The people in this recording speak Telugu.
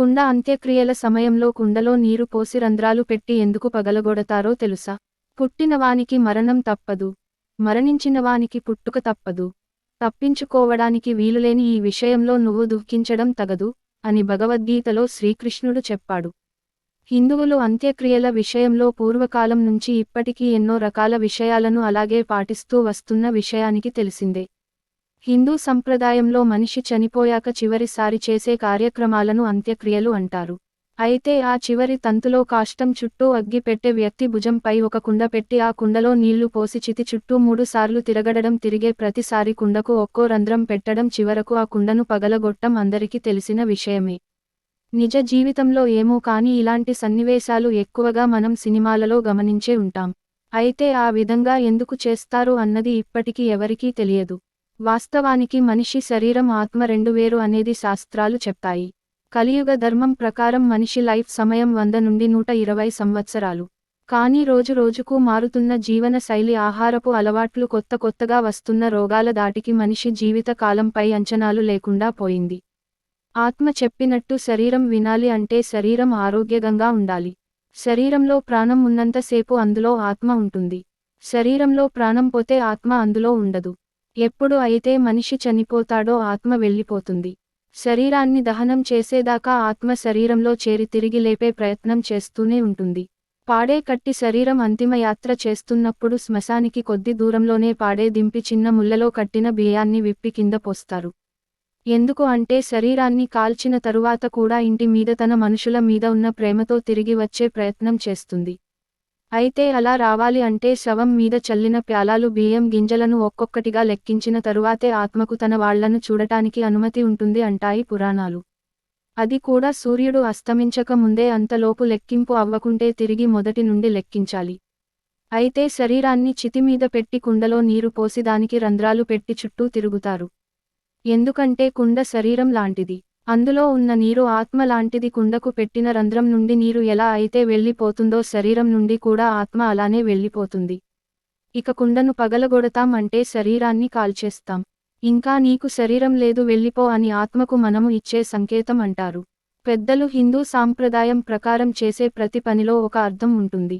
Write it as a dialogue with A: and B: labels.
A: కుండ అంత్యక్రియల సమయంలో కుండలో నీరు పోసి రంధ్రాలు పెట్టి ఎందుకు పగలగొడతారో తెలుసా? పుట్టినవానికి మరణం తప్పదు. మరణించినవానికి పుట్టుక తప్పదు. తప్పించుకోవడానికి వీలులేని ఈ విషయంలో నువ్వు దుఃఖించడం తగదు అని భగవద్గీతలో శ్రీకృష్ణుడు చెప్పాడు. హిందువులు అంత్యక్రియల విషయంలో పూర్వకాలం నుంచి ఇప్పటికీ ఎన్నో రకాల విషయాలను అలాగే పాటిస్తూ వస్తున్న విషయానికి తెలిసిందే. హిందూ సంప్రదాయంలో మనిషి చనిపోయాక చివరిసారి చేసే కార్యక్రమాలను అంత్యక్రియలు అంటారు. అయితే ఆ చివరి తంతులో కాష్టం చుట్టూ అగ్గి పెట్టే వ్యక్తి భుజంపై ఒక కుండ పెట్టి ఆ కుండలో నీళ్ళు పోసి చితి చుట్టూ మూడు సార్లు తిరగడడం తిరిగే ప్రతిసారి కుండకు ఒక్కో రంధ్రం పెట్టడం చివరకు ఆ కుండను పగలగొట్టం అందరికీ తెలిసిన విషయమే. నిజ జీవితంలో ఏమో కాని ఇలాంటి సన్నివేశాలు ఎక్కువగా మనం సినిమాలలో గమనించే ఉంటాం. అయితే ఆ విధంగా ఎందుకు చేస్తారు అన్నది ఇప్పటికీ ఎవరికీ తెలియదు. వాస్తవానికి మనిషి శరీరం ఆత్మ రెండు వేరు అనేది శాస్త్రాలు చెప్తాయి. కలియుగ ధర్మం ప్రకారం మనిషి లైఫ్ సమయం వంద నుండి నూట ఇరవై సంవత్సరాలు. కానీ రోజు రోజుకు మారుతున్న జీవన శైలి ఆహారపు అలవాట్లు కొత్త కొత్తగా వస్తున్న రోగాల దాటికి మనిషి జీవిత కాలంపై అంచనాలు లేకుండా పోయింది. ఆత్మ చెప్పినట్టు శరీరం వినాలి అంటే శరీరం ఆరోగ్యంగా ఉండాలి. శరీరంలో ప్రాణం ఉన్నంతసేపు అందులో ఆత్మ ఉంటుంది. శరీరంలో ప్రాణం పోతే ఆత్మ అందులో ఉండదు. ఎప్పుడు అయితే మనిషి చనిపోతాడో ఆత్మ వెళ్ళిపోతుంది. శరీరాన్ని దహనం చేసేదాకా ఆత్మ శరీరంలో చేరి తిరిగి లేపే ప్రయత్నం చేస్తూనే ఉంటుంది. పాడే కట్టి శరీరం అంతిమయాత్ర చేస్తున్నప్పుడు శ్మశానికి కొద్ది దూరంలోనే పాడే దింపి చిన్న ముల్లలో కట్టిన బియ్యాన్ని విప్పి కింద పోస్తారు. ఎందుకు అంటే శరీరాన్ని కాల్చిన తరువాత కూడా ఇంటి మీద తన మనుషుల మీద ఉన్న ప్రేమతో తిరిగి వచ్చే ప్రయత్నం చేస్తుంది. అయితే అలా రావాలి అంటే శవం మీద చల్లిన ప్యాలాలు బియ్యం గింజలను ఒక్కొక్కటిగా లెక్కించిన తరువాతే ఆత్మకు తన వాళ్ళను చూడటానికి అనుమతి ఉంటుంది అంటాయి పురాణాలు. అది కూడా సూర్యుడు అస్తమించక ముందే అంతలోపు లెక్కింపు అవ్వకుంటే తిరిగి మొదటి నుండి లెక్కించాలి. అయితే శరీరాన్ని చితిమీద పెట్టి కుండలో నీరు పోసి దానికి రంధ్రాలు పెట్టి చుట్టూ తిరుగుతారు. ఎందుకంటే కుండ శరీరం లాంటిది. అందులో ఉన్న నీరు ఆత్మ లాంటిది కుండకు పెట్టిన రంధ్రం నుండి నీరు ఎలా అయితే వెళ్ళిపోతుందో శరీరం నుండి కూడా ఆత్మ అలానే వెళ్ళిపోతుంది. ఇక కుండను పగలగొడతాం అంటే శరీరాన్ని కాల్చేస్తాం. ఇంకా నీకు శరీరం లేదు వెళ్ళిపో అని ఆత్మకు మనము ఇచ్చే సంకేతం అంటారు. పెద్దలు హిందూ సాంప్రదాయం ప్రకారం చేసే ప్రతి పనిలో ఒక అర్థం ఉంటుంది.